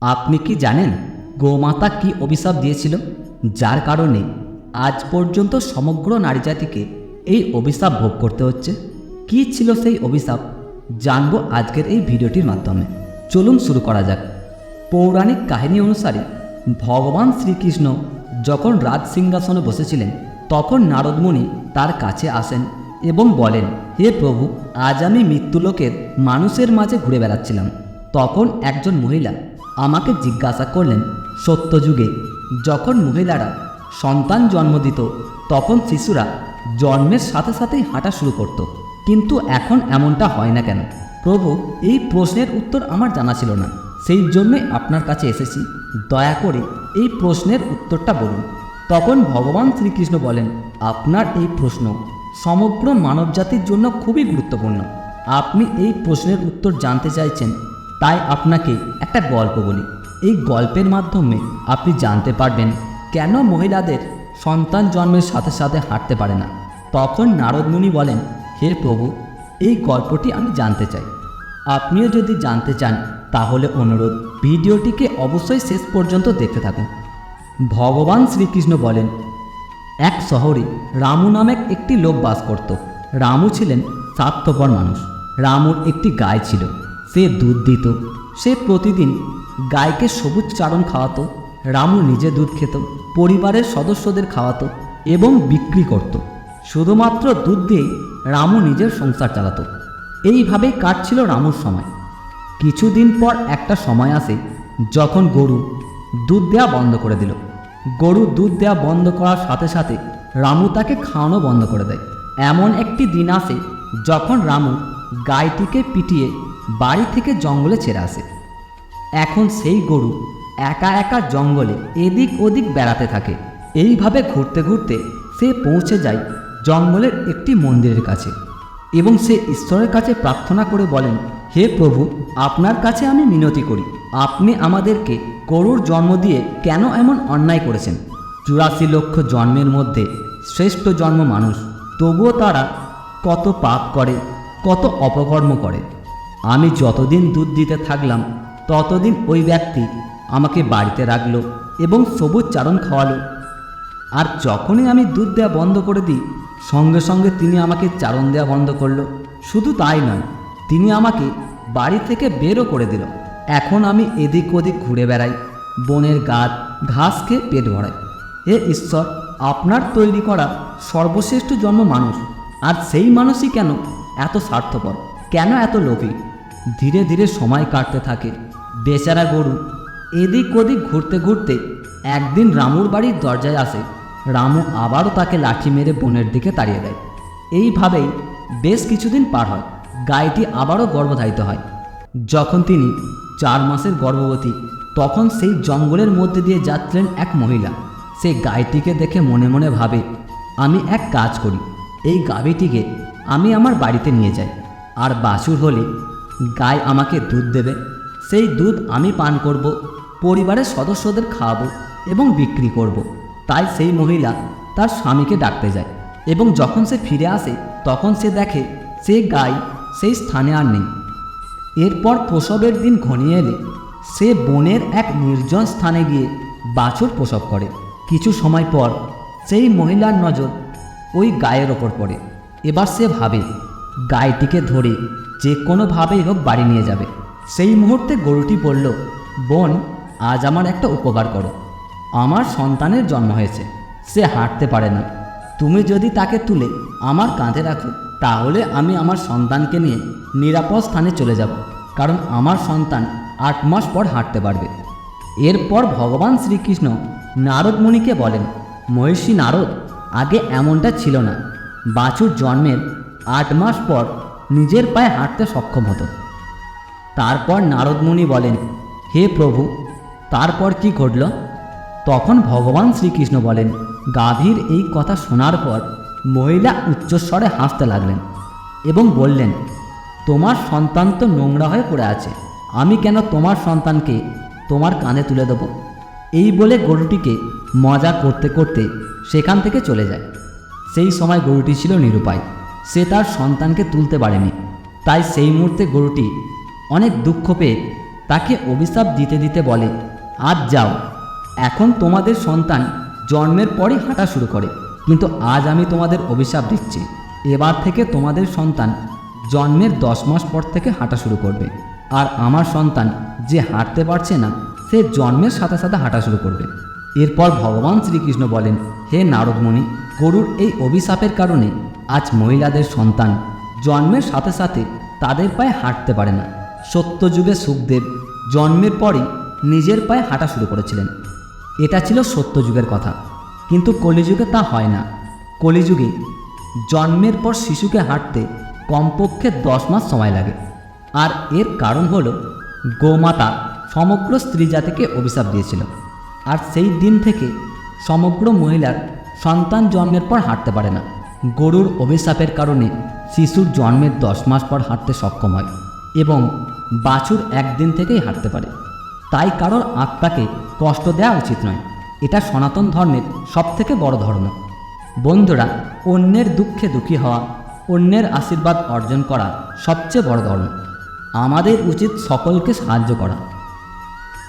আপনি কি জানেন গোমাতা কি অভিশাপ দিয়েছিল? যার কারণে আজ পর্যন্ত সমগ্র নারী জাতিকে এই অভিশাপ ভোগ করতে হচ্ছে। কি ছিল সেই অভিশাপ? জানব আজকের এই ভিডিওটির মাধ্যমে। চলুন শুরু করা যাক। পৌরাণিক কাহিনী অনুসারে ভগবান শ্রীকৃষ্ণ যখন রাজ সিংহাসনে বসেছিলেন, তখন নারদমণি তার কাছে আসেন এবং বলেন, হে প্রভু, আজ আমি মৃত্যুলোকের মানুষের মাঝে ঘুরে বেড়াচ্ছিলাম। তখন একজন মহিলা আমাকে জিজ্ঞাসা করলেন, সত্যযুগে যখন মহিলারা সন্তান জন্ম দিত, তখন শিশুরা জন্মের সাথে সাথেই হাঁটা শুরু করত। কিন্তু এখন এমনটা হয় না কেন? প্রভু, এই প্রশ্নের উত্তর আমার জানা ছিল না। সেই জন্যই আপনার কাছে এসেছি। দয়া করে এই প্রশ্নের উত্তরটা বলুন। তখন ভগবান শ্রীকৃষ্ণ বলেন, আপনার এই প্রশ্ন সমগ্র মানবজাতির জন্য খুবই গুরুত্বপূর্ণ। আপনি এই প্রশ্নের উত্তর জানতে চাইছেন তাই আপনাকে একটা গল্প বলি। এই গল্পের মাধ্যমে আপনি জানতে পারবেন কেন মহিলাদের সন্তান জন্মের সাথে সাথে হাঁটতে পারে না। তখন নারদমুনি বলেন, হে প্রভু, এই গল্পটি আমি জানতে চাই। আপনিও যদি জানতে চান, তাহলে অনুরোধ, ভিডিওটিকে অবশ্যই শেষ পর্যন্ত দেখতে থাকুন। ভগবান শ্রীকৃষ্ণ বলেন, এক শহরে রামু নামক একটি লোক বাস করত। রামু ছিলেন স্বার্থপর মানুষ। রামুর একটি গায়ে ছিল। সে দুধ দিত। সে প্রতিদিন গায়কে সবুজ চারণ খাওয়াতো, রামু নিজে দুধ খেত, পরিবারের সদস্যদের খাওয়াতো এবং বিক্রি করত। শুধুমাত্র দুধ দিয়েই রামু নিজের সংসার চালাতো। এইভাবেই কাটছিল রামুর সময়। কিছুদিন পর একটা সময় আসে যখন গরু দুধ দেওয়া বন্ধ করে দিল। গরু দুধ দেওয়া বন্ধ করার সাথে সাথে রামু তাকে খাওয়ানো বন্ধ করে দেয়। এমন একটি দিন আসে যখন রামু গাইটিকে পিটিয়ে বাড়ি থেকে জঙ্গলে ছেড়ে আসে। এখন সেই গরু একা একা জঙ্গলে এদিক ওদিক বেড়াতে থাকে। এইভাবে ঘুরতে ঘুরতে সে পৌঁছে যায় জঙ্গলের একটি মন্দিরের কাছে এবং সে ঈশ্বরের কাছে প্রার্থনা করে বলেন, হে প্রভু, আপনার কাছে আমি মিনতি করি। আপনি আমাদেরকে গরুর জন্ম দিয়ে কেন এমন অন্যায় করেছেন? চুরাশি লক্ষ জন্মের মধ্যে শ্রেষ্ঠ জন্ম মানুষ, তবুও তারা কত পাপ করে, কত অপকর্ম করে। আমি যতদিন দুধ দিতে থাকলাম, ততদিন ওই ব্যক্তি আমাকে বাড়িতে রাখল এবং সবুজ চারণ খাওয়ালো। আর যখনই আমি দুধ দেওয়া বন্ধ করে দিই, সঙ্গে সঙ্গে তিনি আমাকে চারণ দেওয়া বন্ধ করল। শুধু তাই নয়, তিনি আমাকে বাড়ি থেকে বেরও করে দিল। এখন আমি এদিক ওদিক ঘুরে বেড়াই, বনের গাছ, ঘাস খেয়ে পেট ভরাই। হে ঈশ্বর, আপনার তৈরি করা সর্বশ্রেষ্ঠ জন্ম মানুষ, আর সেই মানুষই কেন এত স্বার্থপর? কেন এত লোভী? ধীরে ধীরে সময় কাটতে থাকে। বেচারা গরু এদিক ওদিক ঘুরতে ঘুরতে একদিন রামুর বাড়ির দরজায় আসে। রামু আবারও তাকে লাঠি মেরে বনের দিকে তাড়িয়ে দেয়। এইভাবেই বেশ কিছুদিন পার হয়। গাইটি আবারও গর্ভধারিত হয়। যখন তিনি চার মাসের গর্ভবতী, তখন সেই জঙ্গলের মধ্যে দিয়ে যাচ্ছিলেন এক মহিলা। সেই গাইটিকে দেখে মনে মনে ভাবে, আমি এক কাজ করি। এই গাভীটিকে আমি আমার বাড়িতে নিয়ে যাই। আর বাছুর হলে গাই আমাকে দুধ দেবে। সেই দুধ আমি পান করব, পরিবারের সদস্যদের খাওয়াবো এবং বিক্রি করব। তাই সেই মহিলা তার স্বামীকে ডাকতে যায় এবং যখন সে ফিরে আসে, তখন সে দেখে সে গাই সেই স্থানে আর নেই। এরপর প্রসবের দিন ঘনিয়ে এলে সে বনের এক নির্জন স্থানে গিয়ে বাছুর প্রসব করে। কিছু সময় পর সেই মহিলার নজর ওই গায়ের ওপর পড়ে। এবার সে ভাবে, গাইটিকে ধরে যে কোনোভাবেই হোক বাড়ি নিয়ে যাবে। সেই মুহূর্তে গরুটি বলল, বোন, আজ আমার একটা উপকার করো। আমার সন্তানের জন্ম হয়েছে, সে হাঁটতে পারে না। তুমি যদি তাকে তুলে আমার কাঁধে রাখো, তাহলে আমি আমার সন্তানকে নিয়ে নিরাপদ স্থানে চলে যাব, কারণ আমার সন্তান আট মাস পর হাঁটতে পারবে। এরপর ভগবান শ্রীকৃষ্ণ নারদ মুনিকে বলেন, মহিষী নারদ, আগে এমনটা ছিল না। বাছুর জন্মের আট মাস পর নিজের পায়ে হাঁটতে সক্ষম হতো। তারপর নারদমুনি বলেন, হে প্রভু, তারপর কি ঘটল? তখন ভগবান শ্রীকৃষ্ণ বলেন, গাভীর এই কথা শোনার পর মহিলা উচ্চস্বরে হাসতে লাগলেন এবং বললেন, তোমার সন্তান তো নোংরা হয়ে পড়ে আছে, আমি কেন তোমার সন্তানকে তোমার কাঁধে তুলে দেব এই বলে গরুটিকে মজা করতে করতে সেখান থেকে চলে যায়। সেই সময় গরুটি ছিল নিরুপায়। সে তার সন্তানকে তুলতে পারেনি। তাই সেই মুহূর্তে গরুটি অনেক দুঃখ পেয়ে তাকে অভিশাপ দিতে দিতে বলে, আজ যাও। এখন তোমাদের সন্তান জন্মের পরই হাঁটা শুরু করে, কিন্তু আজ আমি তোমাদের অভিশাপ দিচ্ছি। এবার থেকে তোমাদের সন্তান জন্মের দশ মাস পর থেকে হাঁটা শুরু করবে। আর আমার সন্তান যে হাঁটতে পারছে না, সে জন্মের সাথে সাথে হাঁটা শুরু করবে। এরপর ভগবান শ্রীকৃষ্ণ বলেন, হে নারদমণি গরুর এই অভিশাপের কারণে আজ মহিলাদের সন্তান জন্মের সাথে সাথে তাদের পায়ে হাঁটতে পারে না। সত্যযুগে সুখদেব জন্মের পরই নিজের পায়ে হাঁটা শুরু করেছিলেন। এটা ছিল সত্যযুগের কথা। কিন্তু কলিযুগে তা হয় না। কলিযুগে জন্মের পর শিশুকে হাঁটতে কমপক্ষে দশ মাস সময় লাগে। আর এর কারণ হলো গোমাতা সমগ্র স্ত্রী জাতিকে অভিশাপ দিয়েছিল। আর সেই দিন থেকে সমগ্র মহিলার সন্তান জন্মের পর হাঁটতে পারে না। গরুর অভিশাপের কারণে শিশুর জন্মের দশ মাস পর হাঁটতে সক্ষম হয় এবং বাছুর একদিন থেকেই হাঁটতে পারে। তাই কারোর আত্মাকে কষ্ট দেওয়া উচিত নয়। এটা সনাতন ধর্মের সবথেকে বড় ধর্ম। বন্ধুরা, অন্যের দুঃখে দুঃখী হওয়া, অন্যের আশীর্বাদ অর্জন করা সবচেয়ে বড় ধর্ম। আমাদের উচিত সকলকে সাহায্য করা।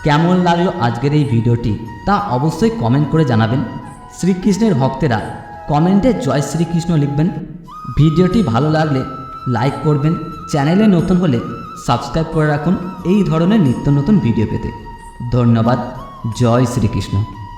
কেমন লাগল আজকের এই ভিডিওটি তা অবশ্যই কমেন্ট করে জানাবেন। শ্রীকৃষ্ণের ভক্তেরা কমেন্টে জয় শ্রীকৃষ্ণ লিখবেন। ভিডিওটি ভালো লাগলে লাইক করবেন। চ্যানেলে নতুন হলে সাবস্ক্রাইব করে রাখুন। এই ধরনের নিত্য নতুন ভিডিও পেতে। ধন্যবাদ। জয় শ্রীকৃষ্ণ।